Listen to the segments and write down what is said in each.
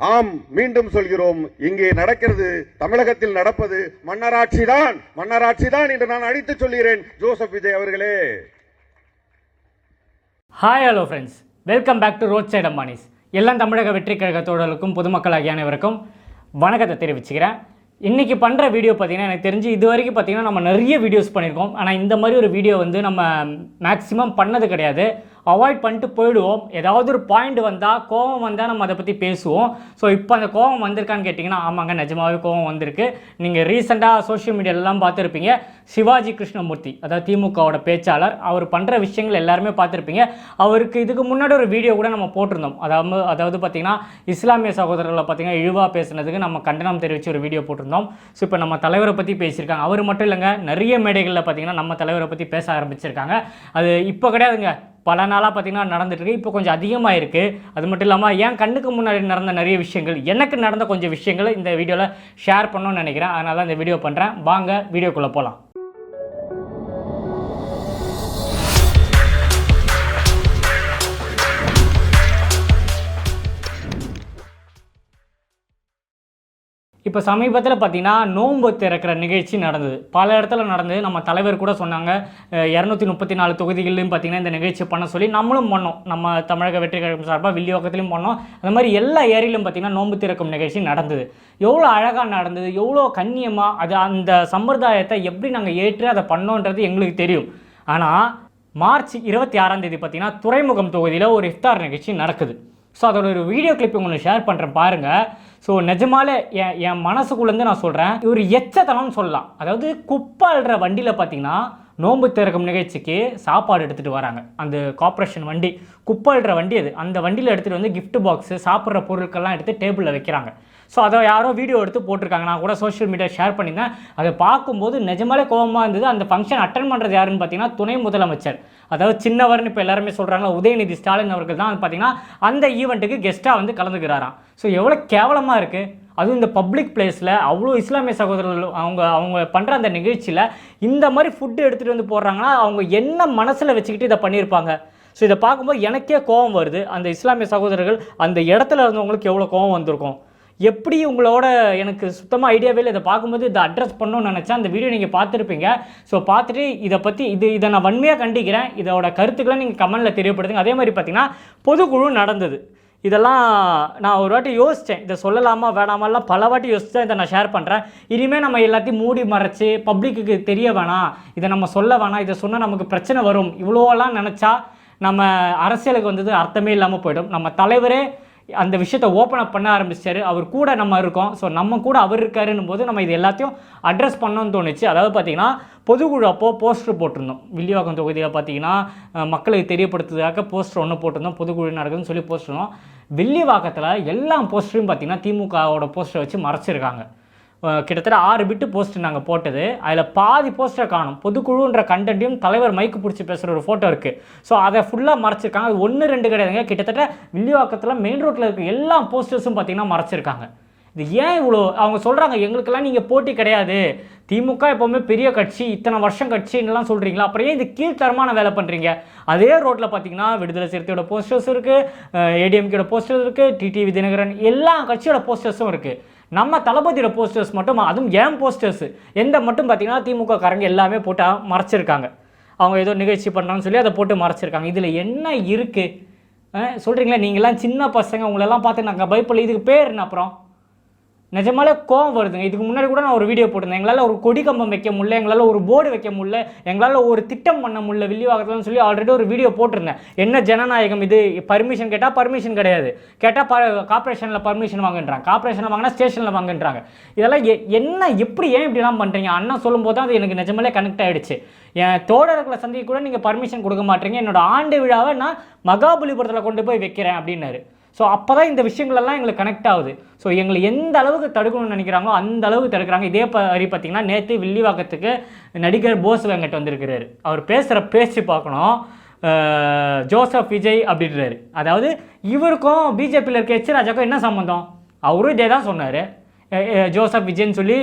ஆம் மீண்டும் சொல்கிறோம் இங்கே நடக்கிறது தமிழகத்தில் நடப்பது மன்னராட்சி தான். மன்னராட்சி தான் என்று நான் அடித்து சொல்கிறேன் ஜோசப் விஜய் அவர்களே. Hi hello friends welcome back to road side Ambanis எல்லாம் தமிழக வெற்றி கழக தோழர்களுக்கும் பொதுமக்களாகிய அனைவருக்கும் வணக்கத்தை தெரிவிச்சுக்கிறேன். இன்றைக்கி பண்ணுற வீடியோ பார்த்தீங்கன்னா எனக்கு தெரிஞ்சு இது வரைக்கும் பார்த்தீங்கன்னா நம்ம நிறைய வீடியோஸ் பண்ணியிருக்கோம். ஆனால் இந்த மாதிரி ஒரு வீடியோ வந்து நம்ம மேக்ஸிமம் பண்ணது கிடையாது. அவாய்ட் பண்ணிட்டு போயிடுவோம். ஏதாவது ஒரு பாயிண்ட் வந்தால் கோவம் வந்தால் நம்ம அதை பற்றி பேசுவோம். ஸோ இப்போ அந்த கோவம் வந்திருக்கான்னு கேட்டிங்கன்னா ஆமாங்க நிஜமாவே கோவம் வந்திருக்கு. நீங்கள் ரீசெண்டாக சோஷியல் மீடியாலெலாம் பார்த்துருப்பீங்க. சிவாஜி கிருஷ்ணமூர்த்தி அதாவது திமுகவோட பேச்சாளர் அவர் பண்ணுற விஷயங்கள் எல்லாருமே பார்த்துருப்பீங்க. அவருக்கு இதுக்கு முன்னாடி ஒரு வீடியோ கூட நம்ம போட்டிருந்தோம். அதாவது அதாவது பார்த்தீங்கன்னா இஸ்லாமிய சகோதரர்களை பார்த்தீங்கன்னா இழிவாக பேசுனதுக்கு நம்ம கண்டனம் தெரிவித்து ஒரு வீடியோ போட்டிருந்தோம். ஸோ இப்போ நம்ம தலைவரை பற்றி பேசியிருக்காங்க. அவர் மட்டும் இல்லைங்க நிறைய மேடைகளில் பார்த்தீங்கன்னா நம்ம தலைவரை பற்றி பேச ஆரம்பிச்சிருக்காங்க. அது இப்போ கிடையாதுங்க. பல நாளாக பார்த்தீங்கன்னா நடந்துட்டு இருக்கு இப்போ கொஞ்சம் அதிகமாக இருக்குது அது மட்டும் இல்லாமல் என் கண்ணுக்கு முன்னாடி நடந்த நிறைய விஷயங்கள் எனக்கு நடந்த கொஞ்சம் விஷயங்களை இந்த வீடியோவில் ஷேர் பண்ணணும்னு நினைக்கிறேன். அதனால் தான் இந்த வீடியோ பண்ணுறேன் வாங்க வீடியோக்குள்ளே போகலாம் இப்போ சமீபத்தில் பார்த்தீங்கன்னா நோன்பு திறக்கிற நிகழ்ச்சி நடந்தது. பல இடத்துல நடந்தது. நம்ம தலைவர் கூட சொன்னாங்க இரநூத்தி முப்பத்தி நாலு தொகுதிகளிலும் பார்த்தீங்கன்னா இந்த நிகழ்ச்சி பண்ண சொல்லி நம்மளும் பண்ணோம். நம்ம தமிழக வெற்றி கழகம் சார்பாக வில்லியோக்கத்திலையும் பண்ணோம். அந்த மாதிரி எல்லா ஏரியிலும் பார்த்தீங்கன்னா நோன்பு திறக்கும் நிகழ்ச்சி நடந்தது. எவ்வளோ அழகாக நடந்தது எவ்வளோ கண்ணியமாக அது அந்த சம்பிரதாயத்தை எப்படி நாங்கள் ஏற்று அதை பண்ணோன்றது எங்களுக்கு தெரியும். ஆனால் மார்ச் இருபத்தி ஆறாம் தேதி பார்த்தீங்கன்னா துறைமுகம் தொகுதியில் ஒரு இஃப்தார் நிகழ்ச்சி நடக்குது. ஸோ அதோட ஒரு வீடியோ கிளிப் உங்களுக்கு ஷேர் பண்ணுறேன் பாருங்கள் ஸோ நிஜமாலே என் என் மனசுக்குள்ளேருந்து நான் சொல்கிறேன் இவர் எச்சத்தனம்னு சொல்லலாம். அதாவது குப்பாள்ற வண்டியில் பார்த்தீங்கன்னா நோன்பு திறக்கும் நிகழ்ச்சிக்கு சாப்பாடு எடுத்துகிட்டு வராங்க. அந்த கார்ப்பரேஷன் வண்டி குப்பல்ற வண்டி அது. அந்த வண்டியில் எடுத்துகிட்டு வந்து கிஃப்ட் பாக்ஸு சாப்பிட்ற பொருட்கள்லாம் எடுத்து டேபிளில் வைக்கிறாங்க. ஸோ அதை யாரோ வீடியோ எடுத்து போட்டிருக்காங்க. நான் கூட சோஷியல் மீடியா ஷேர் பண்ணியிருந்தேன். அதை பார்க்கும்போது நிஜமாலே கோபமாக இருந்தது. அந்த ஃபங்க்ஷன் அட்டன் பண்ணுறது யாருன்னு பார்த்தீங்கன்னா துணை முதலமைச்சர். அதாவது சின்னவர்னு இப்போ எல்லாருமே சொல்கிறாங்க உதயநிதி ஸ்டாலின் அவர்கள் தான் பார்த்தீங்கன்னா அந்த ஈவெண்ட்டுக்கு கெஸ்ட்டாக வந்து கலந்துக்கிறாராம். ஸோ எவ்வளோ கேவலமாக இருக்குது அதுவும் இந்த பப்ளிக் பிளேஸில் அவ்வளோ இஸ்லாமிய சகோதரர்கள் அவங்க அவங்க பண்ணுற அந்த நிகழ்ச்சியில் இந்த மாதிரி ஃபுட்டு எடுத்துகிட்டு வந்து போடுறாங்கன்னா அவங்க என்ன மனசில் வச்சுக்கிட்டு இதை பண்ணியிருப்பாங்க? ஸோ இதை பார்க்கும்போது எனக்கே கோபம் வருது. அந்த இஸ்லாமிய சகோதரர்கள் அந்த இடத்துல இருந்தவங்களுக்கு எவ்வளோ கோபம் வந்திருக்கும்? எப்படி உங்களோட எனக்கு சுத்தமாக ஐடியாவே இல்லை. இதை பார்க்கும்போது இதை அட்ரஸ் பண்ணணும்னு நினச்சேன். அந்த வீடியோ நீங்கள் பார்த்துருப்பீங்க. ஸோ பார்த்துட்டு இதை பற்றி இது இதை நான் வன்மையாக கண்டிக்கிறேன். இதோட கருத்துக்களை நீங்கள் கமெண்டில் தெரியப்படுத்துங்க. அதே மாதிரி பார்த்தீங்கன்னா பொதுக்குழு நடந்தது. இதெல்லாம் நான் ஒரு வாட்டி யோசித்தேன் இதை சொல்லலாமா வேணாமெல்லாம் பல வாட்டி யோசித்தேன் இதை நான் ஷேர் பண்ணுறேன் இனிமேல் நம்ம எல்லாத்தையும் மூடி மறைச்சி பப்ளிக்கு தெரிய வேணாம். இதை நம்ம சொல்ல வேணாம். இதை சொன்னால் நமக்கு பிரச்சனை வரும். இவ்வளோலாம் நினச்சா நம்ம அரசியலுக்கு வந்தது அர்த்தமே இல்லாமல் போயிடும். நம்ம தலைவரே அந்த விஷயத்தை ஓப்பன் அப் பண்ண ஆரம்பிச்சாரு அவர் கூட நம்ம இருக்கோம். ஸோ நம்ம கூட அவர் இருக்காருன்னும் போது நம்ம இது எல்லாத்தையும் அட்ரஸ் பண்ணணும்னு தோணுச்சு. அதாவது பார்த்தீங்கன்னா பொதுக்குழு அப்போது போஸ்டர் போட்டிருந்தோம். வில்லிவாக்கம் தொகுதியில் பார்த்தீங்கன்னா மக்களுக்கு தெரியப்படுத்துறதுக்காக போஸ்டர் ஒன்று போட்டிருந்தோம். பொதுக்குழு நடக்குதுன்னு சொல்லி போஸ்டர் வில்லிவாக்கத்தில் எல்லா போஸ்டரும் பார்த்தீங்கன்னா திமுகவோட போஸ்டரை வச்சு மறைச்சிருக்காங்க. கிட்டத்தட்ட ஆறு பிட்டு போஸ்ட் நாங்கள் போட்டது. அதில் பாதி போஸ்டரை காணும். பொதுக்குழுன்ற கண்டென்ட்டையும் தலைவர் மைக்கு பிடிச்சி பேசுகிற ஒரு ஃபோட்டோ இருக்குது ஸோ அதை ஃபுல்லாக மறைச்சிருக்காங்க. அது ஒன்று ரெண்டு கிடையாதுங்க. கிட்டத்தட்ட வில்லிவாக்கத்தில் மெயின் ரோட்டில் இருக்க எல்லா போஸ்டர்ஸும் பார்த்தீங்கன்னா மறைச்சிருக்காங்க. இது ஏன் இவ்வளோ அவங்க சொல்கிறாங்க எங்களுக்கெல்லாம் நீங்கள் போட்டி கிடையாது. திமுக எப்போவுமே பெரிய கட்சி இத்தனை வருஷம் கட்சின்னுலாம் சொல்கிறீங்களா அப்புறம் ஏன் இது கீழ்த்தரமான வேலை பண்ணுறீங்க அதே ரோட்டில் பார்த்தீங்கன்னா விடுதலை சிறுத்தையோட போஸ்டர்ஸ் இருக்குது ஏடிஎம்கேட போஸ்டர்ஸ் இருக்குது டிடிவி தினகரன் எல்லா கட்சியோட போஸ்டர்ஸும் இருக்குது நம்ம தளபதியோட போஸ்டர்ஸ் மட்டும் அதுவும் ஏன் போஸ்டர்ஸ் எந்த மட்டும் பார்த்தீங்கன்னா திமுக காரங்க எல்லாமே போட்டு மறைச்சிருக்காங்க. அவங்க ஏதோ நிகழ்ச்சி பண்ணுறாங்கன்னு சொல்லி அதை போட்டு மறைச்சிருக்காங்க. இதில் என்ன இருக்குது சொல்கிறீங்களா நீங்களாம் சின்ன பசங்க உங்களெல்லாம் பார்த்து நாங்கள் பயப்படல. இதுக்கு பேர் என்ன அப்புறம்? நிஜமாலே கோவம் வருதுங்க. இதுக்கு முன்னாடி கூட நான் ஒரு வீடியோ போட்டிருந்தேன். எங்களால் ஒரு கொடி கம்பம் வைக்க முடியல எங்களால் ஒரு போர்டு வைக்க முடியல எங்களால் ஒரு திட்டம் பண்ண முடியல வில்லிவாக்கத்துலன்னு சொல்லி ஆல்ரெடி ஒரு வீடியோ போட்டிருந்தேன். என்ன ஜனநாயகம் இது? பர்மிஷன் கேட்டால் பர்மிஷன் கிடையாது. கேட்டால் ப கார்பரேஷனில் பர்மிஷன் வாங்குன்றாங்க. கார்பரேஷனில் வாங்கினா ஸ்டேஷனில் வாங்குன்றாங்க. இதெல்லாம் எ- என்ன எப்படி ஏன் இப்படிலாம் பண்ணுறீங்க அண்ணா சொல்லும்போது தான் அது எனக்கு நிஜமாலே கனெக்ட் ஆகிடுச்சு என் தோழர்களை சந்திக்க கூட நீங்கள் பர்மிஷன் கொடுக்க மாட்டீங்க. என்னோட ஆண்டு விழாவை நான் மகாபலிபுரத்தில் கொண்டு போய் வைக்கிறேன் அப்படின்னாரு. ஸோ அப்போ தான் இந்த விஷயங்களெல்லாம் எங்களுக்கு கனெக்ட் ஆகுது. ஸோ எங்களை எந்த அளவுக்கு தடுக்கணும்னு நினைக்கிறாங்களோ அந்த அளவுக்கு தடுக்கிறாங்க. இதே மாதிரி பார்த்தீங்கன்னா நேற்று வில்லிவாக்கத்துக்கு நடிகர் போஸ் வெங்கட் வந்திருக்கிறாரு. அவர் பேசுகிற பேச்சு பார்க்கணும். ஜோசப் விஜய் அப்படின்றாரு. அதாவது இவருக்கும் பிஜேபியில் இருக்க எச் ராஜாக்கும் என்ன சம்மந்தம் அவரும் இதே தான் சொன்னார். ஜோசப் விஜய்ன்னு சொல்லி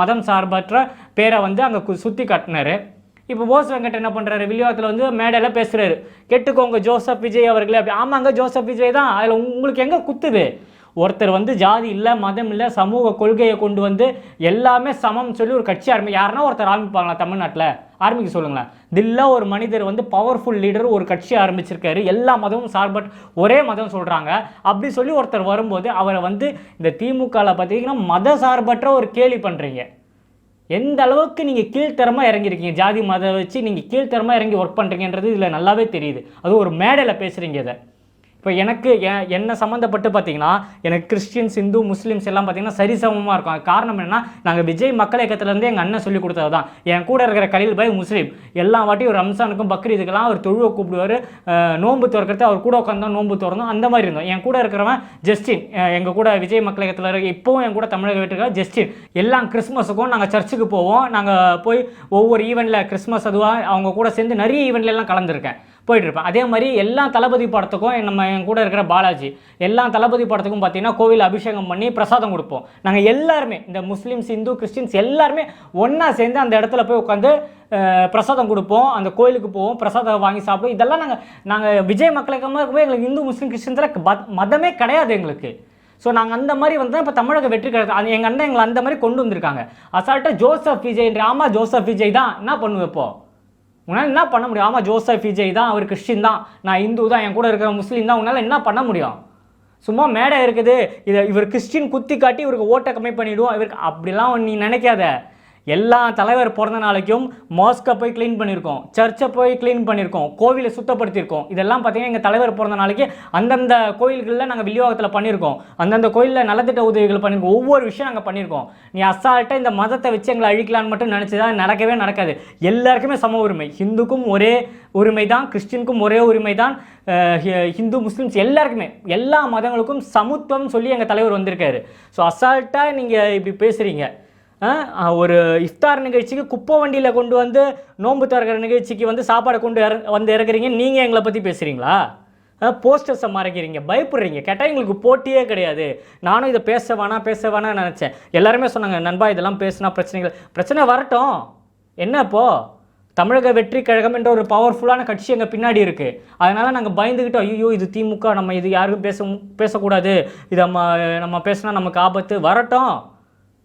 மதம் சார்பற்ற பேரை வந்து அங்கே சுற்றி காட்டினாரு. இப்போ போஸ் வெங்கட் என்ன பண்ணுறாரு வில்லிவாக்கத்தில் வந்து மேடையில் பேசுகிறாரு கெட்டுக்கோங்க ஜோசப் விஜய் அவர்களே. அப்படி ஆமாங்க ஜோசப் விஜய் தான். அதில் உங்களுக்கு எங்கே குத்துது? ஒருத்தர் வந்து ஜாதி இல்லை மதம் இல்லை சமூக கொள்கையை கொண்டு வந்து எல்லாமே சமம் சொல்லி ஒரு கட்சி ஆரம்பி யாருன்னா ஒருத்தர் ஆரம்பிப்பாங்களா தமிழ்நாட்டில்? ஆரம்பிக்க சொல்லுங்களேன். தில்லா ஒரு மனிதர் வந்து பவர்ஃபுல் லீடர் ஒரு கட்சி ஆரம்பிச்சிருக்காரு. எல்லா மதமும் சார்பட் ஒரே மதம் சொல்கிறாங்க அப்படி சொல்லி ஒருத்தர் வரும்போது அவரை வந்து இந்த திமுகவில் பார்த்தீங்கன்னா மத சார்பற்ற ஒரு கேலி பண்ணுறீங்க எந்த அளவுக்கு நீங்கள் கீழ்த்தரமாக இறங்கியிருக்கீங்க? ஜாதி மதம் வச்சு நீங்கள் கீழ்த்தரமாக இறங்கி ஒர்க் பண்ணுறீங்கன்றது இதில் நல்லாவே தெரியுது. அது ஒரு மேடையில் பேசுகிறீங்க இதை. இப்போ எனக்கு என்னை சம்மந்தப்பட்டு பார்த்தீங்கன்னா எனக்கு கிறிஸ்டின்ஸ் இந்து முஸ்லீம்ஸ் எல்லாம் பார்த்தீங்கன்னா சரிசமமாக இருக்கும். அது காரணம் என்னன்னா நாங்கள் விஜய் மக்கள் இயக்கத்துலேருந்து எங்கள் அண்ணன் சொல்லி கொடுத்தது தான். என் கூட இருக்கிற கலில் பாய் முஸ்லீம். எல்லா வாட்டியும் ஒரு ரம்சானுக்கும் பக்ரீதுக்கெல்லாம் அவர் தொழுவை கூப்பிடுவார். நோன்பு திறக்கிறது அவர் கூட உட்காந்தோம் நோன்பு திறந்தோம். அந்த மாதிரி இருந்தோம். என் கூட இருக்கிறவன் ஜஸ்டின். எங்கள் கூட விஜய் மக்கள் இயக்கத்தில் இருக்க இப்போவும் என் கூட தமிழக வீட்டுக்காக ஜஸ்டின். எல்லாம் கிறிஸ்மஸுக்கும் நாங்கள் சர்ச்சுக்கு போவோம். நாங்கள் போய் ஒவ்வொரு ஈவெண்ட்டில் கிறிஸ்மஸ் அதுவாக அவங்க கூட சேர்ந்து நிறைய ஈவெண்ட்லாம் எல்லாம் கலந்துருக்கேன். போயிட்டு இருப்பேன் அதே மாதிரி எல்லா தளபதி படத்துக்கும் நம்ம என் கூட இருக்கிற பாலாஜி எல்லா தளபதி படத்துக்கும் பார்த்தீங்கன்னா கோவில் அபிஷேகம் பண்ணி பிரசாதம் கொடுப்போம். நாங்கள் எல்லாருமே இந்த முஸ்லீம்ஸ் இந்து கிறிஸ்டின்ஸ் எல்லாருமே ஒன்றா சேர்ந்து அந்த இடத்துல போய் உட்காந்து பிரசாதம் கொடுப்போம். அந்த கோயிலுக்கு போவோம் பிரசாதம் வாங்கி சாப்பிடுவோம். இதெல்லாம் நாங்கள் நாங்கள் விஜய் மக்களுக்கமாக எங்களுக்கு இந்து முஸ்லீம் கிறிஸ்டின்ஸில் மதமே கிடையாது எங்களுக்கு. ஸோ நாங்கள் அந்த மாதிரி வந்து இப்போ தமிழக வெற்றி கிடையாது. அது எங்கள் அண்ணன் எங்களை அந்த மாதிரி கொண்டு வந்திருக்காங்க. அசால்ட்டாக ஜோசப் விஜய்ன்ற ஆமாம் ஜோசப் விஜய் தான் என்ன பண்ணுவேன் இப்போ? உன்னால் என்ன பண்ண முடியும்? ஆமாம் ஜோசப் விஜய் தான் அவர் கிறிஸ்டின் தான். நான் இந்து தான் என் கூட இருக்கிற முஸ்லீம் தான். உன்னால் என்ன பண்ண முடியும்? சும்மா மேடை இருக்குது. இதை இவர் கிறிஸ்டின் குத்தி காட்டி இவருக்கு ஓட்டை கம்மி பண்ணிவிடுவோம் இவருக்கு அப்படிலாம் நீ நினைக்காத. எல்லா தலைவர் பிறந்த நாளைக்கும் மாஸ்கை போய் க்ளீன் பண்ணியிருக்கோம் சர்ச்சை போய் க்ளீன் பண்ணியிருக்கோம் கோவிலை சுத்தப்படுத்தியிருக்கோம். இதெல்லாம் பார்த்தீங்கன்னா எங்கள் தலைவர் பிறந்த நாளைக்கு அந்தந்த கோயில்களில் நாங்கள் வில்லிவாகத்தில் பண்ணியிருக்கோம். அந்தந்த கோயிலில் நலத்திட்ட உதவிகள் பண்ணியிருக்கோம். ஒவ்வொரு விஷயம் நாங்கள் பண்ணியிருக்கோம். நீ அசால்ட்டாக இந்த மதத்தை வச்சு எங்களை அழிக்கலான்னு மட்டும் நினச்சதா? நடக்கவே நடக்காது. எல்லாருக்குமே சம உரிமை. ஹிந்துக்கும் ஒரே உரிமை தான் கிறிஸ்டினுக்கும் ஒரே உரிமை தான் ஹி- ஹிந்து முஸ்லீம்ஸ் எல்லாருக்குமே. எல்லா மதங்களுக்கும் சமத்துவம் சொல்லி எங்கள் தலைவர் வந்திருக்காரு. ஸோ அசால்ட்டாக நீங்கள் இப்படி பேசுகிறீங்க ஒரு இஃப்தார் நிகழ்ச்சிக்கு குப்பை வண்டியில் கொண்டு வந்து நோன்பு திறக்கிற நிகழ்ச்சிக்கு வந்து சாப்பாடை கொண்டு இற வந்து இறக்குறீங்க. நீங்கள் எங்களை பற்றி பேசுகிறீங்களா போஸ்டர்ஸை மறைக்கிறீங்க. பயப்படுறீங்க. கேட்டால் எங்களுக்கு போட்டியே கிடையாது. நானும் இதை பேச வேணாம் பேச வேணாம்னு நினச்சேன். எல்லாருமே சொன்னாங்க நண்பா இதெல்லாம் பேசினா பிரச்சனைகள் பிரச்சனை வரட்டும். என்ன இப்போது தமிழக வெற்றி கழகம் என்ற ஒரு பவர்ஃபுல்லான கட்சி எங்கள் பின்னாடி இருக்குது அதனால் நாங்கள் பயந்துக்கிட்டோம் ஐயோ இது திமுக. நம்ம இது யாருக்கும் பேச பேசக்கூடாது. இதை நம்ம நம்ம பேசினா நமக்கு ஆபத்து. வரட்டும்.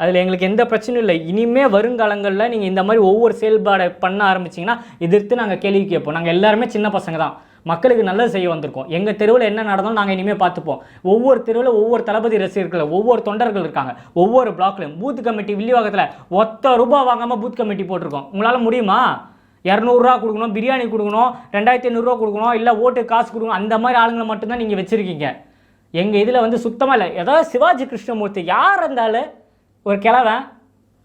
அதில் எங்களுக்கு எந்த பிரச்சனையும் இல்லை. இனிமேல் வருங்காலங்களில் நீங்கள் இந்த மாதிரி ஒவ்வொரு செயல்பாடை பண்ண ஆரம்பிச்சிங்கன்னா எதிர்த்து நாங்கள் கேள்வி கேட்போம். நாங்கள் எல்லாருமே சின்ன பசங்க தான். மக்களுக்கு நல்லது செய்ய வந்திருக்கோம். எங்கள் தெருவில் என்ன நடந்தாலும் நாங்கள் இனிமேல் பார்த்துப்போம். ஒவ்வொரு தெருவில் ஒவ்வொரு தளபதி ரசிகர்கள் ஒவ்வொரு தொண்டர்கள் இருக்காங்க. ஒவ்வொரு பிளாக்லையும் பூத் கமிட்டி வில்லிவாக்கத்தில் ஒத்த ரூபா வாங்காமல் பூத் கமிட்டி போட்டிருக்கோம். உங்களால் முடியுமா? இரநூறுவா கொடுக்கணும் பிரியாணி கொடுக்கணும் ரெண்டாயிரத்தி ஐநூறுரூவா கொடுக்கணும் இல்லை ஓட்டு காசு கொடுக்கணும் அந்த மாதிரி ஆளுங்களை மட்டும்தான் நீங்கள் வச்சுருக்கீங்க. எங்கள் இதில் வந்து சுத்தமாக இல்லை. ஏதாவது சிவாஜி கிருஷ்ணமூர்த்தி யார் இருந்தாலும் ஒரு கிழவன்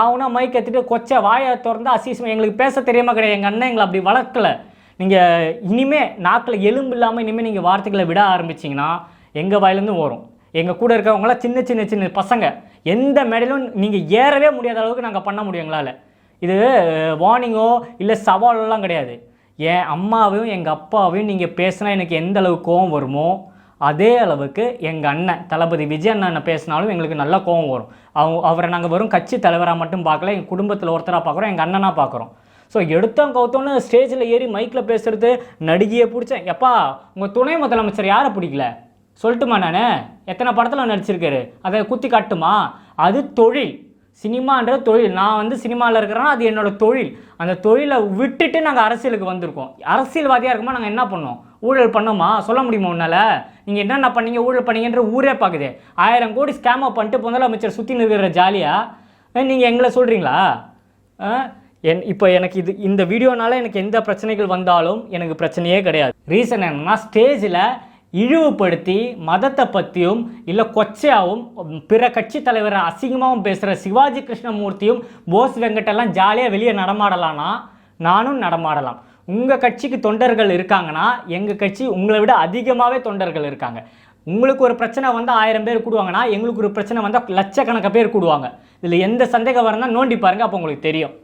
அவனா மைக் கத்திட்டு கொச்சை வாயை திறந்து அசீசம் எங்களுக்கு பேச தெரியாமல் கிடையாது. எங்கள் அண்ணன் எங்களை அப்படி வளர்க்கல. நீங்கள் இனிமே நாக்கில் எலும்பு இல்லாமல் இனிமேல் நீங்கள் வார்த்தைகளை விட ஆரம்பிச்சிங்கன்னா எங்கள் வாயிலேருந்து வரும் எங்கள் கூட இருக்கிறவங்களாம் சின்ன சின்ன சின்ன பசங்க. எந்த மேடையிலும் நீங்கள் ஏறவே முடியாத அளவுக்கு நாங்கள் பண்ண முடியும் எங்களால். இது வார்னிங்கோ இல்லை சவாலெல்லாம் கிடையாது. என் அம்மாவையும் எங்கள் அப்பாவையும் நீங்கள் பேசினா எனக்கு எந்த அளவு கோவம் வருமோ அதே அளவுக்கு எங்கள் அண்ணன் தளபதி விஜய் அண்ணனை பேசினாலும் எங்களுக்கு நல்ல கோவம் வரும். அவங்க அவரை நாங்கள் வெறும் கட்சி தலைவராக மட்டும் பார்க்கல எங்கள் குடும்பத்தில் ஒருத்தராக பார்க்குறோம் எங்கள் அண்ணனாக பார்க்குறோம். ஸோ எடுத்தோம் கவுத்தோன்னு ஸ்டேஜில் ஏறி மைக்கில் பேசுறது நடிகையை பிடிச்சேன். எப்பா உங்கள் துணை முதலமைச்சர் யாரை பிடிக்கல? சொல்லட்டுமா நான்? எத்தனை படத்தில் நடிச்சிருக்காரு? அதை குத்தி காட்டுமா? அது தொழில். சினிமான்ற தொழில். நான் வந்து சினிமாவில் இருக்கிறேன்னா அது என்னோட தொழில். அந்த தொழிலை விட்டுட்டு நாங்கள் அரசியலுக்கு வந்திருக்கோம். அரசியல்வாதியாக இருக்குமா நாங்கள் என்ன பண்ணோம்? ஊழல் பண்ணோமா? சொல்ல முடியுமா உன்னால்? நீங்கள் என்னென்ன பண்ணீங்க ஊழல் பண்ணீங்கன்ற ஊரே பார்க்குது ஆயிரம் கோடி ஸ்கேமை பண்ணிட்டு முதலமைச்சர் சுற்றி நிற்கிற ஜாலியாக நீங்கள் எங்களை சொல்கிறீங்களா என் இப்போ எனக்கு இது இந்த வீடியோனால எனக்கு எந்த பிரச்சனைகள் வந்தாலும் எனக்கு பிரச்சனையே கிடையாது. ரீசன் என்னென்னா ஸ்டேஜில் இழிவுபடுத்தி மதத்தை பற்றியும் இல்லை கொச்சையாகவும் பிற கட்சி தலைவரை அசிங்கமாகவும் பேசுகிற சிவாஜி கிருஷ்ணமூர்த்தியும் போஸ் வெங்கட்டெல்லாம் ஜாலியாக வெளியே நடமாடலான்னா நானும் நடமாடலாம். உங்கள் கட்சிக்கு தொண்டர்கள் இருக்காங்கன்னா எங்கள் கட்சி உங்களை விட அதிகமாகவே தொண்டர்கள் இருக்காங்க. உங்களுக்கு ஒரு பிரச்சனை வந்தால் ஆயிரம் பேர் கூடுவாங்கன்னா எங்களுக்கு ஒரு பிரச்சனை வந்தால் லட்சக்கணக்கான பேர் கூடுவாங்க. இதில் எந்த சந்தேகம் வரனா நோண்டி பாருங்கள் அப்போ உங்களுக்கு தெரியும்.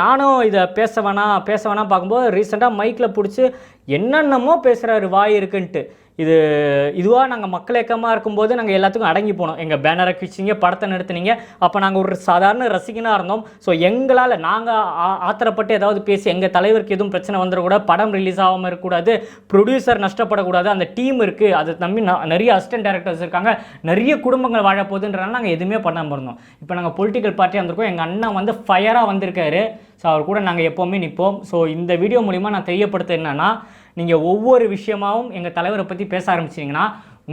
நானும் இதை பேச வேணாம் பேச வேணாம் பார்க்கும்போது ரீசெண்டாக மைக்கில் பிடிச்சி என்னென்னமோ பேசுகிறாரு வாய் இருக்குன்ட்டு. இது இதுவாக நாங்கள் மக்கள் இயக்கமாக இருக்கும்போது நாங்கள் எல்லாத்துக்கும் அடங்கி போனோம். எங்கள் பேனரை கிழிச்சிங்க படத்தை நிறுத்தினீங்க. அப்போ நாங்கள் ஒரு சாதாரண ரசிகனாக இருந்தோம். ஸோ எங்களால் நாங்கள் ஆத்திரப்பட்டு ஏதாவது பேசி எங்கள் தலைவருக்கு எதுவும் பிரச்சனை வந்துடக்கூடாது படம் ரிலீஸ் ஆகாமல் இருக்கக்கூடாது ப்ரொடியூசர் நஷ்டப்படக்கூடாது அந்த டீம் இருக்குது அதை நம்பி நிறைய அசிஸ்டன்ட் டேரக்டர்ஸ் இருக்காங்க. நிறைய குடும்பங்கள் வாழ போகுதுன்றனால நாங்கள் எதுவுமே பண்ணாமல் இருந்தோம். இப்போ நாங்கள் பொலிட்டிக்கல் பார்ட்டியாக வந்திருக்கோம். எங்கள் அண்ணன் வந்து ஃபயராக வந்திருக்காரு. ஸோ அவர் கூட நாங்கள் எப்போவுமே நிற்போம் ஸோ இந்த வீடியோ மூலிமா நான் தெரியப்படுத்த என்னென்னா நீங்கள் ஒவ்வொரு விஷயமாகவும் எங்கள் தலைவரை பற்றி பேச ஆரம்பிச்சிங்கன்னா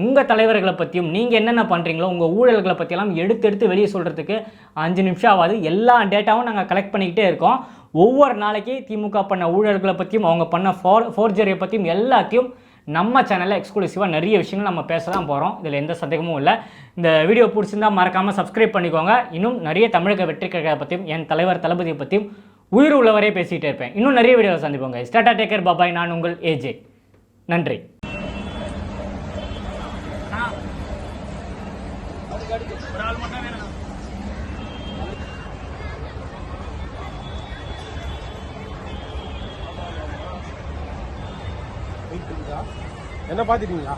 உங்கள் தலைவர்களை பற்றியும் நீங்கள் என்னென்ன பண்ணுறீங்களோ உங்கள் ஊழல்களை பற்றியெல்லாம் எடுத்து எடுத்து வெளியே சொல்கிறதுக்கு அஞ்சு நிமிஷம் ஆகாது எல்லா டேட்டாவும் நாங்கள் கலெக்ட் பண்ணிக்கிட்டே இருக்கோம். ஒவ்வொரு நாளைக்கு திமுக பண்ண ஊழல்களை பற்றியும் அவங்க பண்ண ஃபோர் ஃபோர்ஜரியை பற்றியும் எல்லாத்தையும் நம்ம சேனலில் எக்ஸ்க்ளூசிவாக நிறைய விஷயங்கள் நம்ம பேச தான் போகிறோம் இதில் எந்த சந்தேகமும் இல்லை. இந்த வீடியோ பிடிச்சிருந்தால் மறக்காமல் சப்ஸ்கிரைப் பண்ணிக்கோங்க. இன்னும் நிறைய தமிழக வெற்றி கழகத்தை பற்றியும் என் தலைவர் தளபதியை பற்றியும் உயிர் உள்ளவரே பேசிகிட்டே இருப்பேன். இன்னும் நிறைய வீடியோவில் சந்திப்போங்க ஸ்டாட்டா டேக்கர் பாபாய் நான் உங்கள் ஏஜே நன்றி. என்ன பார்த்துட்டீங்களா?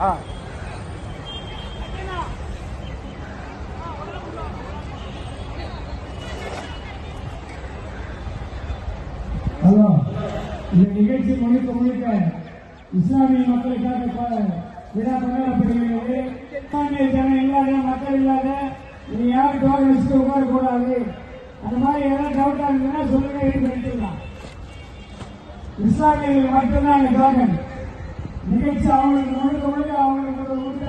முழுக்க முழுக்க இஸ்லாமிய மக்களுக்காக விழா கொண்டாடப்படுகிறது. இஸ்லாமிய ஜனம் இல்லாத மக்கள் இல்லாத நீ யாரும் டோர் வச்சுட்டு உட்காரக்கூடாது அந்த மாதிரி ஏதாவது டவுட்டா இருந்ததுன்னா சொல்லுங்க இது பண்ணிக்கலாம் இஸ்லாமியர்கள் மட்டும்தான் அந்த டோக்கன் நிகழ்ச்சி அவங்களுக்கு முழுக்க முழுக்க அவங்களுக்கு